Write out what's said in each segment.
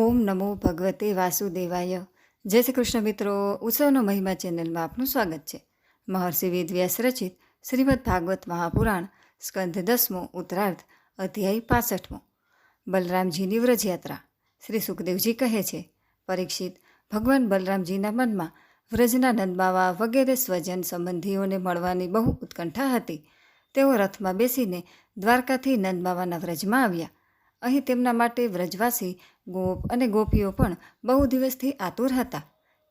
ઓમ નમો ભગવતે વાસુદેવાય. જય શ્રી કૃષ્ણ મિત્રો, ઉત્સવનો મહિમા ચેનલમાં આપનું સ્વાગત છે. મહર્ષિ વેદવ્યાસ રચિત શ્રીમદ ભાગવત મહાપુરાણ સ્કંધ દસમો, ઉત્તરાર્ધ, અધ્યાય પાસઠમો. બલરામજીની વ્રજયાત્રા. શ્રી સુખદેવજી કહે છે, પરીક્ષિત, ભગવાન બલરામજીના મનમાં વ્રજના નંદબાવા વગેરે સ્વજન સંબંધીઓને મળવાની બહુ ઉત્કંઠા હતી. તેઓ રથમાં બેસીને દ્વારકાથી નંદબાવાના વ્રજમાં આવ્યા. અહીં તેમના માટે વ્રજવાસી ગોપ અને ગોપીઓ પણ બહુ દિવસથી આતુર હતા.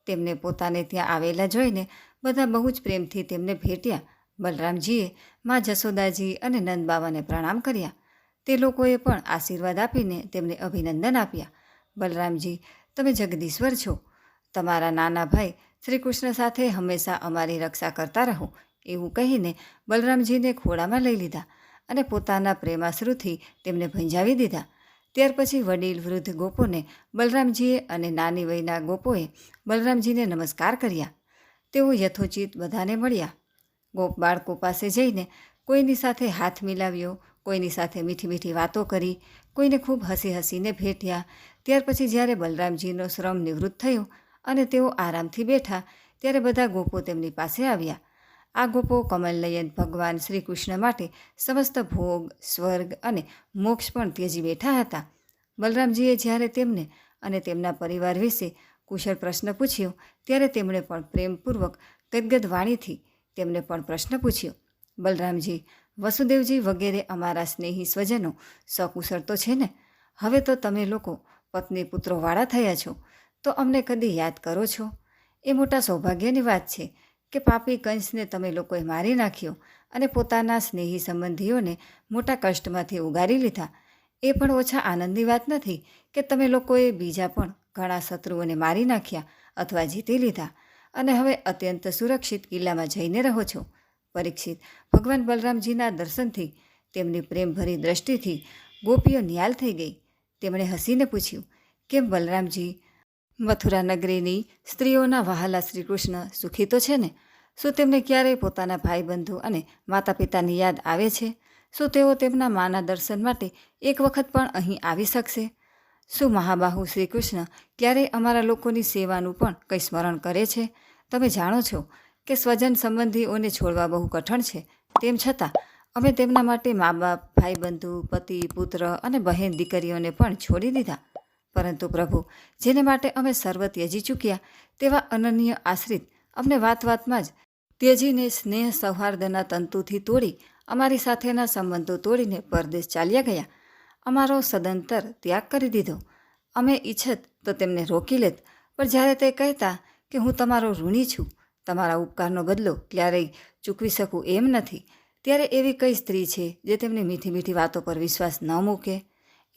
તેમને પોતાને ત્યાં આવેલા જોઈને બધા બહુ જ પ્રેમથી તેમને ભેટ્યા. બલરામજીએ મા જશોદાજી અને નંદબાવાને પ્રણામ કર્યા. તે લોકોએ પણ આશીર્વાદ આપીને તેમને અભિનંદન આપ્યા. બલરામજી, તમે જગદીશ્વર છો. તમારા નાના ભાઈ શ્રી કૃષ્ણ સાથે હંમેશા અમારી રક્ષા કરતા રહો, એવું કહીને બલરામજીને ખોળામાં લઈ લીધા અને પોતાના પ્રેમાશ્રુથી તેમને ભંજાવી દીધા. ત્યાર પછી વડીલ વૃદ્ધ ગોપોને બલરામજીએ અને નાની વયના ગોપોએ બલરામજીને નમસ્કાર કર્યા. તેઓ યથોચિત બધાને મળ્યા. ગોપ બાળકો પાસે જઈને કોઈની સાથે હાથ મિલાવ્યો, કોઈની સાથે મીઠી મીઠી વાતો કરી, કોઈને ખૂબ હસી હસીને ભેટ્યા. ત્યાર પછી જ્યારે બલરામજીનો શ્રમ નિવૃત્ત થયો અને તેઓ આરામથી બેઠા, ત્યારે બધા ગોપો તેમની પાસે આવ્યા. આ ગોપો કમલનયન ભગવાન શ્રી કૃષ્ણ માટે સમસ્ત ભોગ, સ્વર્ગ અને મોક્ષ પણ ત્યજી બેઠા હતા. બલરામજીએ જ્યારે તેમને અને તેમના પરિવાર વિશે કુશળ પ્રશ્ન પૂછ્યો, ત્યારે તેમણે પણ પ્રેમપૂર્વક ગદગદ વાણીથી તેમને પણ પ્રશ્ન પૂછ્યો. બલરામજી, વસુદેવજી વગેરે અમારા સ્નેહી સ્વજનો સકુશળ તો છે ને? હવે તો તમે લોકો પત્ની પુત્રોવાળા થયા છો, તો અમને કદી યાદ કરો છો? એ મોટા સૌભાગ્યની વાત છે. કે પાપી કંસને તમે લોકોએ મારી નાખ્યો અને પોતાના સ્નેહી સંબંધીઓને મોટા કષ્ટમાંથી ઉગારી લીધા. એ પણ ઓછા આનંદની વાત નથી કે તમે લોકોએ બીજા પણ ઘણા શત્રુઓને મારી નાખ્યા અથવા જીતી લીધા. અને હવે અત્યંત સુરક્ષિત કિલ્લામાં જઈને રહો છો. પરીક્ષિત ભગવાન બલરામજીના દર્શનથી તેમની પ્રેમભરી દ્રષ્ટિથી ગોપીઓ નિહાલ થઈ ગઈ. તેમણે હસીને પૂછ્યું, કેમ બલરામજી? મથુરા નગરીની સ્ત્રીઓના વહાલા શ્રી કૃષ્ણ સુખી તો છે ને? શું તેમને ક્યારેય પોતાના ભાઈબંધુ અને માતા પિતાની યાદ આવે છે? શું તેઓ તેમના માના દર્શન માટે એક વખત પણ અહીં આવી શકશે? શું મહાબાહુ શ્રી કૃષ્ણ ક્યારેય અમારા લોકોની સેવાનું પણ કંઈ સ્મરણ કરે છે? તમે જાણો છો કે સ્વજન સંબંધીઓને છોડવા બહુ કઠણ છે. તેમ છતાં, અમે તેમના માટે મા બાપ, ભાઈબંધુ, પતિ, પુત્ર અને બહેન દીકરીઓને પણ છોડી દીધા. પરંતુ પ્રભુ, જેને માટે અમે સર્વ ત્યજી ચૂક્યા, તેવા અનન્ય આશ્રિત અમને વાત વાતમાં જ ત્યજીને સ્નેહ સૌહાર્દના તંતુથી તોડી અમારી સાથેના સંબંધો તોડીને પરદેશ ચાલ્યા ગયા. અમારો સદંતર ત્યાગ કરી દીધો. અમે ઈચ્છત તો તેમને રોકી લેત, પણ જ્યારે તે કહેતા કે હું તમારો ઋણી છું, તમારા ઉપકારનો બદલો ક્યારેય ચૂકવી શકું એમ નથી. ત્યારે એવી કઈ સ્ત્રી છે જે તેમની મીઠી મીઠી વાતો પર વિશ્વાસ ન મૂકે?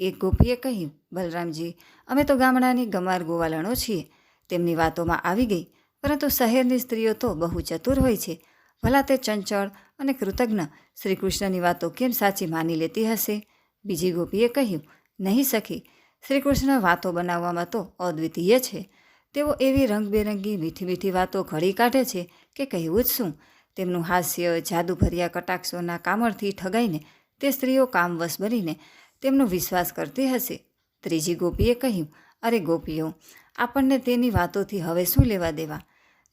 એક ગોપીએ કહ્યું, બલરામજી, અમે તો ગામડાની ગમાર ગોવાલણો છીએ. તેમની વાતોમાં આવી ગઈ, પરંતુ શહેરની સ્ત્રીઓ તો બહુ ચતુર હોય છે. ભલા તે ચંચળ અને કૃતજ્ઞ શ્રી કૃષ્ણની વાતો કેમ સાચી માની લેતી હશે? બીજી ગોપીએ કહ્યું, નહીં સખી શ્રી કૃષ્ણ વાતો બનાવવામાં તો અદ્વિતીય છે. તેઓ એવી રંગબેરંગી, મીઠી મીઠી વાતો ઘડી કાઢે છે કે કહેવું જ શું. તેમનું હાસ્ય જાદુભર્યા કટાક્ષોના કામળથી ઠગાઈને તે સ્ત્રીઓ કામવશ બનીને તેમનો વિશ્વાસ કરતી હશે. ત્રીજી ગોપીએ કહ્યું, અરે ગોપીઓ, આપણને તેની વાતોથી હવે શું લેવા દેવા?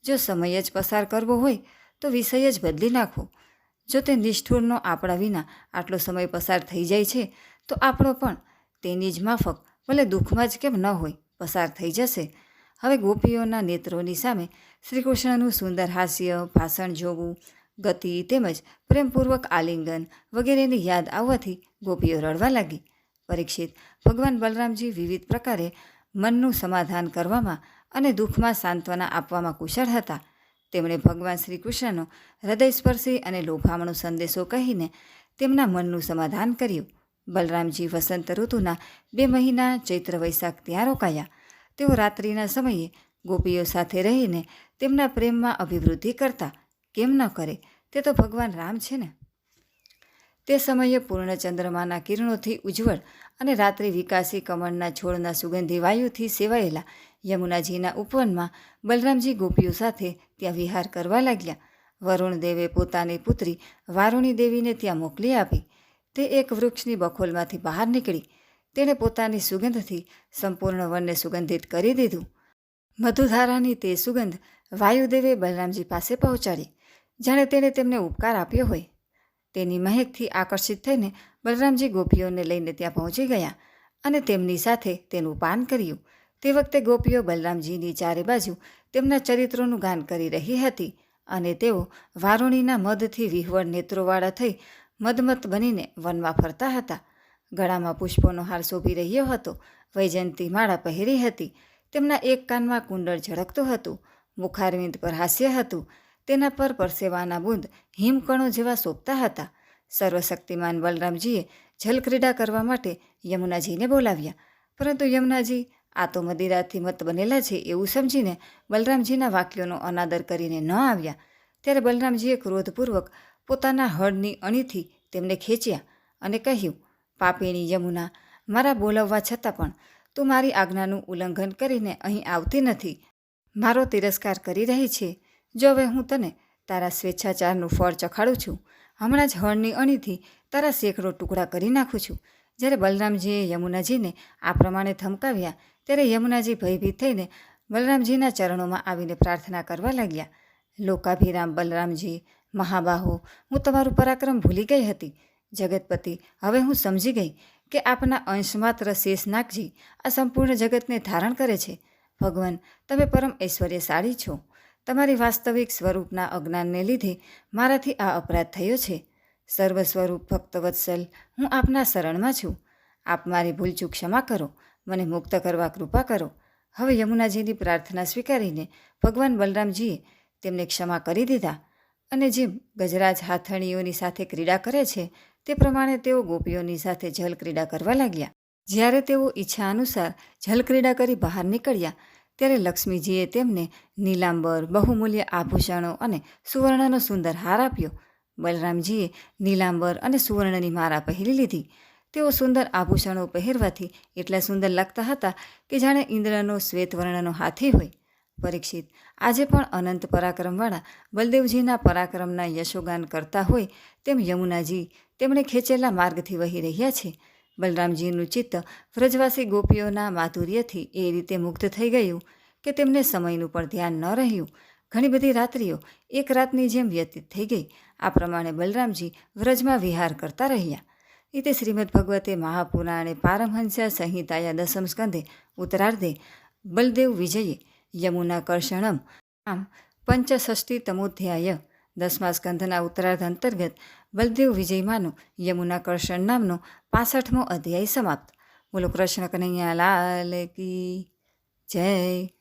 જો સમય જ પસાર કરવો હોય, તો વિષય જ બદલી નાખો જો તે નિષ્ઠુરનો આપણા વિના આટલો સમય પસાર થઈ જાય છે, તો આપણો પણ તેની જ માફક, ભલે દુઃખમાં જ કેમ ન હોય, પસાર થઈ જશે. હવે ગોપીઓના નેત્રોની સામે શ્રીકૃષ્ણનું સુંદર હાસ્ય, ભાષણ જોવું ગતિ તેમજ પ્રેમપૂર્વક આલિંગન વગેરેની યાદ આવવાથી ગોપીઓ રડવા લાગી. પરીક્ષિત ભગવાન બલરામજી વિવિધ પ્રકારે મનનું સમાધાન કરવામાં અને દુઃખમાં સાંત્વના આપવામાં કુશળ હતા. તેમણે ભગવાન શ્રી કૃષ્ણનો હૃદયસ્પર્શી અને લોભામણો સંદેશો કહીને તેમના મનનું સમાધાન કર્યું. બલરામજી વસંત ઋતુના બે મહિના ચૈત્ર વૈશાખ ત્યાં રોકાયા. તેઓ રાત્રિના સમયે ગોપીઓ સાથે રહીને તેમના પ્રેમમાં અભિવૃદ્ધિ કરતા કેમ ન કરે? તે તો ભગવાન રામ છે ને. તે સમયે પૂર્ણ ચંદ્રમાના કિરણોથી ઉજ્જવળ અને રાત્રિ વિકાસી કમળના છોડના સુગંધી વાયુથી સેવાયેલા યમુનાજીના ઉપવનમાં બલરામજી ગોપીઓ સાથે ત્યાં વિહાર કરવા લાગ્યા. વરુણ દેવે પોતાની પુત્રી વારુણી દેવીને ત્યાં મોકલી આપી. તે એક વૃક્ષની બખોલમાંથી બહાર નીકળી. તેણે પોતાની સુગંધથી સંપૂર્ણ વનને સુગંધિત કરી દીધું. મધુધારાની તે સુગંધ વાયુદેવે બલરામજી પાસે પહોંચાડી. જાણે તેણે તેમને ઉપકાર આપ્યો હોય. તેની મહેકથી આકર્ષિત થઈને બલરામજી ગોપીઓને લઈને ત્યાં પહોંચી ગયા અને તેમની સાથે તેનું પાન કર્યું. તે વખતે ગોપીઓ બલરામજીની ચારે બાજુ તેમના ચરિત્રોનું ગાન કરી રહી હતી અને તેઓ વારુણીના મધથી વિહવળ નેત્રોવાળા થઈ મદમત બનીને વનમાં ફરતા હતા. ગળામાં પુષ્પોનો હાર શોભી રહ્યો હતો. વૈજયંતી માળા પહેરી હતી. તેમના એક કાનમાં કુંડળ ઝળકતું હતું. મુખારવિંદ પર હાસ્ય હતું. તેના પર પરસેવાના બુંદ હિમકણો જેવા શોભતા હતા. સર્વશક્તિમાન બલરામજીએ જલક્રીડા કરવા માટે યમુનાજીને બોલાવ્યા. પરંતુ યમુનાજી આ તો મદિરાથી મત બનેલા છે એવું સમજીને બલરામજીના વાક્યોનો અનાદર કરીને ન આવ્યા. ત્યારે બલરામજીએ ક્રોધપૂર્વક પોતાના હળની અણીથી તેમને ખેંચ્યા અને કહ્યું, પાપીણી યમુના, મારા બોલાવવા છતાં પણ તું મારી આજ્ઞાનું ઉલ્લંઘન કરીને અહીં આવતી નથી. મારો તિરસ્કાર કરી રહી છે. જો હવે હું તને તારા સ્વેચ્છાચારનું ફળ ચખાડું છું, હમણાં જ હળની અણીથી તારા સેંકડો ટુકડા કરી નાખું છું. જ્યારે બલરામજીએ યમુનાજીને આ પ્રમાણે ધમકાવ્યા, ત્યારે યમુનાજી ભયભીત થઈને બલરામજીના ચરણોમાં આવીને પ્રાર્થના કરવા લાગ્યા. લોકાભિરામ બલરામજી, મહાબાહો, હું તમારું પરાક્રમ ભૂલી ગઈ હતી. જગતપતિ, હવે હું સમજી ગઈ કે આપના અંશ માત્ર શેષનાગજી આ સંપૂર્ણ જગતને ધારણ કરે છે. ભગવાન, તમે પરમ ઐશ્વર્યશાળી છો. તમારી વાસ્તવિક સ્વરૂપના અજ્ઞાનને લીધે મારાથી આ અપરાધ થયો છે. સર્વ સ્વરૂપ ભક્તવત્સલ હું આપના શરણમાં છું. આપ મારી ભૂલચૂક ક્ષમા કરો, મને મુક્ત કરવા કૃપા કરો. હવે યમુનાજીની પ્રાર્થના સ્વીકારીને ભગવાન બલરામજીએ તેમને ક્ષમા કરી દીધા અને જેમ ગજરાજ હાથણીઓની સાથે ક્રીડા કરે છે, તે પ્રમાણે તેઓ ગોપીઓની સાથે જલ ક્રીડા કરવા લાગ્યા. જ્યારે તેઓ ઈચ્છા અનુસાર જલક્રીડા કરી બહાર નીકળ્યા ત્યારે લક્ષ્મીજીએ તેમને નીલાંબર, બહુમૂલ્ય આભૂષણો અને સુવર્ણનો સુંદર હાર આપ્યો. બલરામજીએ નીલાંબર અને સુવર્ણની મારા પહેરી લીધી. તેઓ સુંદર આભૂષણો પહેરવાથી એટલા સુંદર લાગતા હતા કે જાણે ઇન્દ્રનો શ્વેતવર્ણનો હાથી હોય. પરીક્ષિત, આજે પણ અનંત પરાક્રમવાળા બલદેવજીના પરાક્રમના યશોગાન કરતા હોય તેમ યમુનાજી તેમણે ખેંચેલા માર્ગથી વહી રહ્યા છે. બલરામજીનું ચિત્ત વ્રજવાસી ગોપીઓના માધુર્યથી એ રીતે મુગ્ધ થઈ ગયું કે તેમને સમયનું પણ ધ્યાન ન રહ્યું. ઘણી બધી રાત્રિઓ એક રાતની જેમ વ્યતીત થઈ ગઈ. આ પ્રમાણે બલરામજી વ્રજમાં વિહાર કરતા રહ્યા. રીતે શ્રીમદ ભગવતે મહાપુરાણે પારમહંસ્યા સંહિતાયા દસમ સ્કંધે ઉત્તરાર્ધે બલદેવ વિજયે યમુના કર્ષણમ આમ પંચષષ્ટી તમોધ્યાય દસમા સ્કંધના ઉત્તરાર્ધ અંતર્ગત બલદેવ વિજયમાંનો યમુના કર્ષણ નામનો પાસઠમો અધ્યાય સમાપ્ત. બોલો કૃષ્ણ કનૈયા લાલ કી જય.